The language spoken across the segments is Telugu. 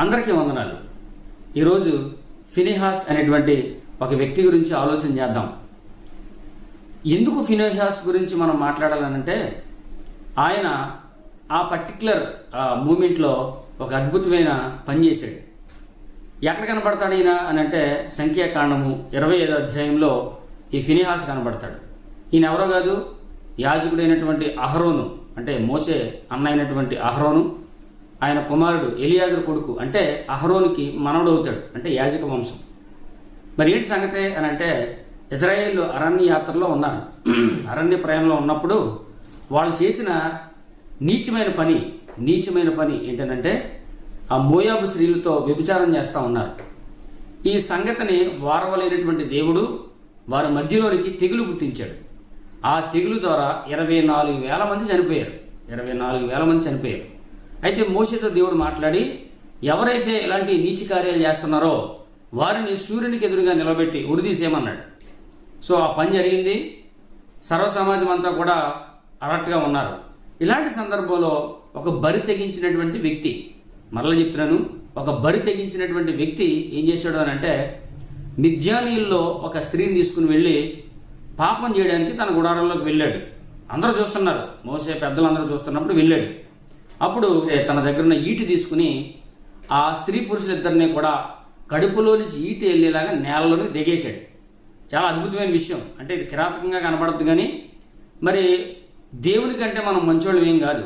అందరికీ వందనాలు. ఈరోజు ఫినిహాస్ అనేటువంటి ఒక వ్యక్తి గురించి ఆలోచన చేద్దాం. ఎందుకు ఫినోహాస్ గురించి మనం మాట్లాడాలనంటే ఆయన ఆ పర్టికులర్ మూమెంట్లో ఒక అద్భుతమైన పని చేశాడు. ఎక్కడ కనబడతాడు ఈయన అని అంటే సంఖ్యాకాండము ఇరవై ఐదో అధ్యాయంలో ఈ ఫినిహాస్ కనబడతాడు. ఈయన ఎవరో కాదు? యాజకుడైనటువంటి అహరోను అంటే మోసే అన్న అయినటువంటి అహరోను. ఆయన కుమారుడు ఎలియాజర్ కొడుకు అంటే అహరోనికి మనవడవుతాడు అంటే యాజక వంశం. మరి ఏంటి సంగతి అని అంటే ఇజ్రాయేల్ అరణ్య యాత్రలో ఉన్నారు. అరణ్య ప్రయాణంలో ఉన్నప్పుడు వాళ్ళు చేసిన నీచమైన పని నీచమైన పని ఏంటంటే ఆ మోయాబు స్త్రీలతో వ్యభిచారం చేస్తూ ఉన్నారు. ఈ సంగతిని వారవలేనటువంటి దేవుడు వారి మధ్యలోనికి తెగులు పుట్టించాడు. ఆ తెగులు ద్వారా ఇరవై నాలుగు వేల మంది చనిపోయారు. ఇరవై నాలుగు వేల మంది చనిపోయారు. అయితే మోసతో దేవుడు మాట్లాడి ఎవరైతే ఇలాంటి నీచి కార్యాలు చేస్తున్నారో వారిని సూర్యునికి ఎదురుగా నిలబెట్టి ఉరిదీసేయమన్నాడు సో ఆ పని జరిగింది. సర్వ సమాజం అంతా కూడా అలర్ట్గా ఉన్నారు. ఇలాంటి సందర్భంలో ఒక బరి తెగించినటువంటి వ్యక్తి మరలా చెప్తున్నాను ఒక బరి తెగించినటువంటి వ్యక్తి ఏం చేశాడు అని అంటే మిథ్యానీల్లో ఒక స్త్రీని తీసుకుని వెళ్ళి పాపం చేయడానికి తన గుడారంలోకి వెళ్ళాడు. అందరూ చూస్తున్నారు. మోసే పెద్దలందరూ చూస్తున్నప్పుడు వెళ్ళాడు. అప్పుడు తన దగ్గర ఉన్న ఈటి తీసుకుని ఆ స్త్రీ పురుషులిద్దరిని కూడా కడుపులో నుంచి ఈటి వెళ్ళేలాగా నేలలోకి దిగేశాడు. చాలా అద్భుతమైన విషయం. అంటే ఇది కిరాతకంగా కనబడద్దు కానీ మరి దేవుని కంటే మనం మంచివాళ్ళు ఏం కాదు.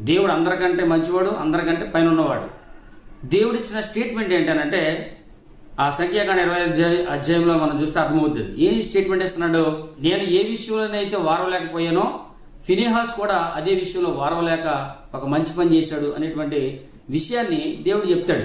దేవుడు అందరికంటే మంచివాడు అందరికంటే పైన ఉన్నవాడు దేవుడు ఇచ్చిన స్టేట్మెంట్ ఏంటంటే ఆ సంఖ్యాకాండ ఇరవై అధ్యాయ అధ్యాయంలో మనం చూస్తే అర్థమవుతుంది. ఏ స్టేట్మెంట్ ఇస్తున్నాడు? నేను ఏ విషయంలోనైతే వారవలేకపోయానో ఫినేహాస్ కూడా అదే విషయంలో వారవలేక ఒక మంచి పని చేశాడు అనేటువంటి విషయాన్ని దేవుడు చెప్తాడు.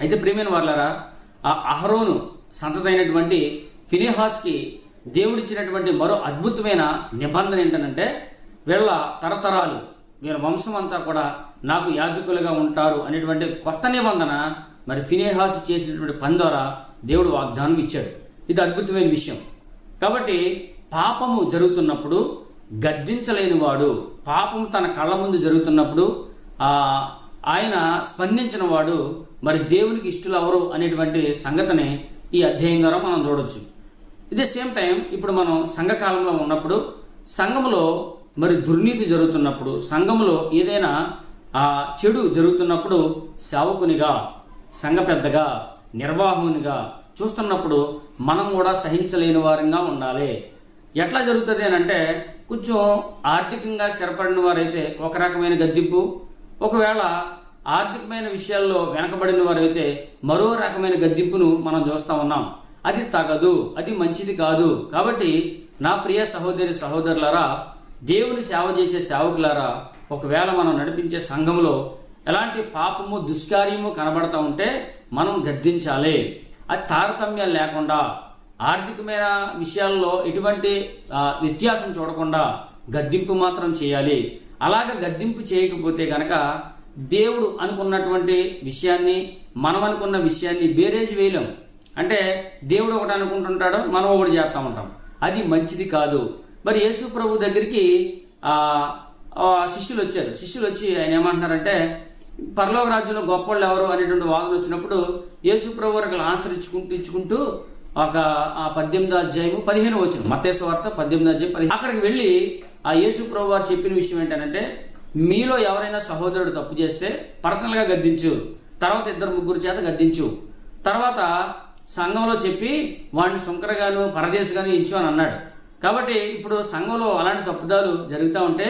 అయితే ప్రేమైన వాళ్ళారా ఆ అహరోను సంతతైనటువంటి ఫినేహాస్కి దేవుడిచ్చినటువంటి మరో అద్భుతమైన నిబంధన ఏంటంటే వీళ్ళ తరతరాలు వీళ్ళ వంశం అంతా కూడా నాకు యాజకులుగా ఉంటారు అనేటువంటి కొత్త నిబంధన మరి ఫినేహాస్ చేసినటువంటి పని ద్వారా దేవుడు వాగ్దానం ఇచ్చాడు. ఇది అద్భుతమైన విషయం. కాబట్టి పాపము జరుగుతున్నప్పుడు గద్దించలేని వాడు పాపం తన కళ్ళ ముందు జరుగుతున్నప్పుడు ఆయన స్పందించిన వాడు మరి దేవునికి ఇష్టలు ఎవరు అనేటువంటి సంగతిని ఈ అధ్యాయం ద్వారా మనం చూడొచ్చు. ఇదే సేమ్ టైం ఇప్పుడు మనం సంఘకాలంలో ఉన్నప్పుడు సంఘములో మరి దుర్నీతి జరుగుతున్నప్పుడు సంఘములో ఏదైనా ఆ చెడు జరుగుతున్నప్పుడు సేవకునిగా సంఘ పెద్దగా నిర్వాహకునిగా చూస్తున్నప్పుడు మనం కూడా సహించలేని వారంగా ఉండాలి. ఎట్లా జరుగుతుంది అని అంటే కొంచెం ఆర్థికంగా స్థిరపడిన వారైతే ఒక రకమైన గద్దింపు. ఒకవేళ ఆర్థికమైన విషయాల్లో వెనకబడిన వారైతే మరో రకమైన గద్దింపును మనం చూస్తూ ఉన్నాం. అది తగదు అది మంచిది కాదు. కాబట్టి నా ప్రియ సహోదరి సహోదరులారా దేవుని సేవ చేసే సేవకులారా ఒకవేళ మనం నడిపించే సంఘంలో ఎలాంటి పాపము దుష్కార్యము కనబడతా ఉంటే మనం గద్దించాలి. అది తారతమ్యం లేకుండా ఆర్థికమైన విషయాల్లో ఎటువంటి వ్యత్యాసం చూడకుండా గద్దింపు మాత్రం చేయాలి. అలాగ గద్దింపు చేయకపోతే గనక దేవుడు అనుకున్నటువంటి విషయాన్ని మనం అనుకున్న విషయాన్ని బేరేజ్ వేయలేం. అంటే దేవుడు ఒకటి అనుకుంటుంటాడు మనం ఒకటి చేస్తూ ఉంటాం. అది మంచిది కాదు. మరి యేసు ప్రభు దగ్గరికి శిష్యులు వచ్చారు. శిష్యులు వచ్చి ఆయన ఏమంటున్నారంటే పరలోక రాజ్యంలో గొప్పళ్ళు ఎవరు అనేటువంటి వాదన వచ్చినప్పుడు యేసు ప్రభు వారికి ఆన్సర్ ఇచ్చుకుంటూ ఇచ్చుకుంటూ ఒక ఆ పద్దెనిమిది అధ్యాయము పదిహేను వచ్చిన మతేశ్వ వార్త పద్దెనిమిది అధ్యాయం పదిహేను. అక్కడికి వెళ్ళి ఆ యేసు ప్రభు వారు చెప్పిన విషయం ఏంటంటే మీలో ఎవరైనా సహోదరుడు తప్పు చేస్తే పర్సనల్గా గద్దించు. తర్వాత ఇద్దరు ముగ్గురు చేత గద్దించు. తర్వాత సంఘంలో చెప్పి వాడిని సుంకరగాను పరదేశగాను ఇచ్చు అని అన్నాడు. కాబట్టి ఇప్పుడు సంఘంలో అలాంటి తప్పుదాలు జరుగుతూ ఉంటే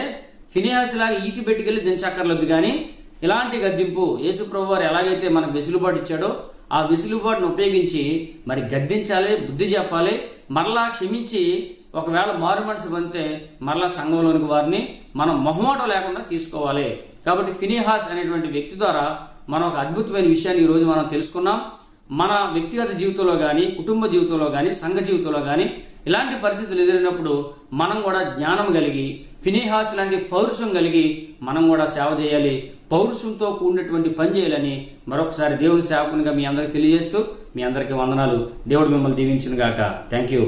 ఫినియాసిలాగా ఈటి పెట్టుకెళ్ళి దించక్కర్లేదు కానీ ఇలాంటి గద్దింపు యేసుప్రభు వారు ఎలాగైతే మనకు వెసులుబాటు ఇచ్చాడో ఆ వెసులుబాటును ఉపయోగించి మరి గద్దించాలి బుద్ధి చెప్పాలి మరలా క్షమించి ఒకవేళ మారు మనసు పొందితే మరలా సంఘంలోనికి వారిని మనం మొహమాటం లేకుండా తీసుకోవాలి. కాబట్టి ఫినిహాస్ అనేటువంటి వ్యక్తి ద్వారా మనం ఒక అద్భుతమైన విషయాన్ని ఈరోజు మనం తెలుసుకున్నాం. మన వ్యక్తిగత జీవితంలో కానీ కుటుంబ జీవితంలో కానీ సంఘ జీవితంలో కానీ ఇలాంటి పరిస్థితులు ఎదురైనప్పుడు మనం కూడా జ్ఞానం కలిగి ఫినిహాస్ లాంటి పౌరుషం కలిగి మనం కూడా సేవ చేయాలి. పౌరుషంతో కూడినటువంటి పని చేయాలని మరొకసారి దేవుని సేవకునిగా మీ అందరికి తెలియజేస్తూ మీ అందరికీ వందనాలు. దేవుడు మిమ్మల్ని దీవించిన గాక థ్యాంక్ యూ